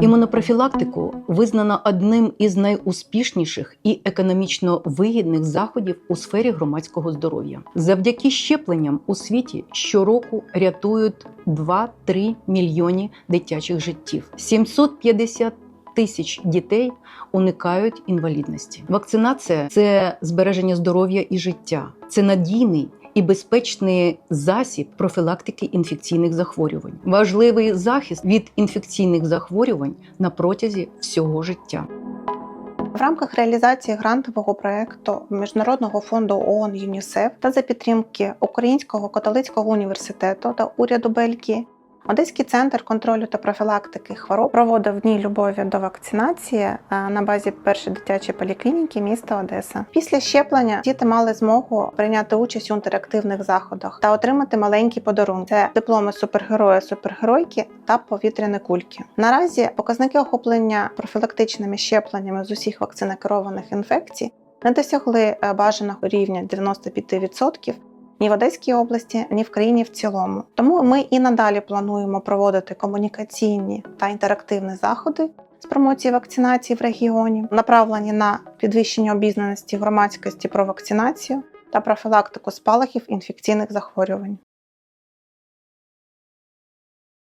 Імунопрофілактику визнано одним із найуспішніших і економічно вигідних заходів у сфері громадського здоров'я. Завдяки щепленням у світі щороку рятують 2-3 мільйони дитячих життів. 750 тисяч дітей уникають інвалідності. Вакцинація це збереження здоров'я і життя. Це надійний і безпечний засіб профілактики інфекційних захворювань. Важливий захист від інфекційних захворювань на протязі всього життя. В рамках реалізації грантового проекту Міжнародного фонду ООН ЮНІСЕФ та за підтримки Українського католицького університету та уряду Бельгії Одеський центр контролю та профілактики хвороб проводив дні любові до вакцинації е, на базі першої дитячої поліклініки міста Одеса. Після щеплення діти мали змогу прийняти участь у інтерактивних заходах та отримати маленькі подарунки. Це дипломи супергероя, супергеройки та повітряні кульки. Наразі показники охоплення профілактичними щепленнями з усіх вакцинокерованих інфекцій не досягли е, бажаного рівня 95%, ні в Одеській області, ні в країні в цілому. Тому ми і надалі плануємо проводити комунікаційні та інтерактивні заходи з промоції вакцинації в регіоні, направлені на підвищення обізнаності громадськості про вакцинацію та профілактику спалахів інфекційних захворювань.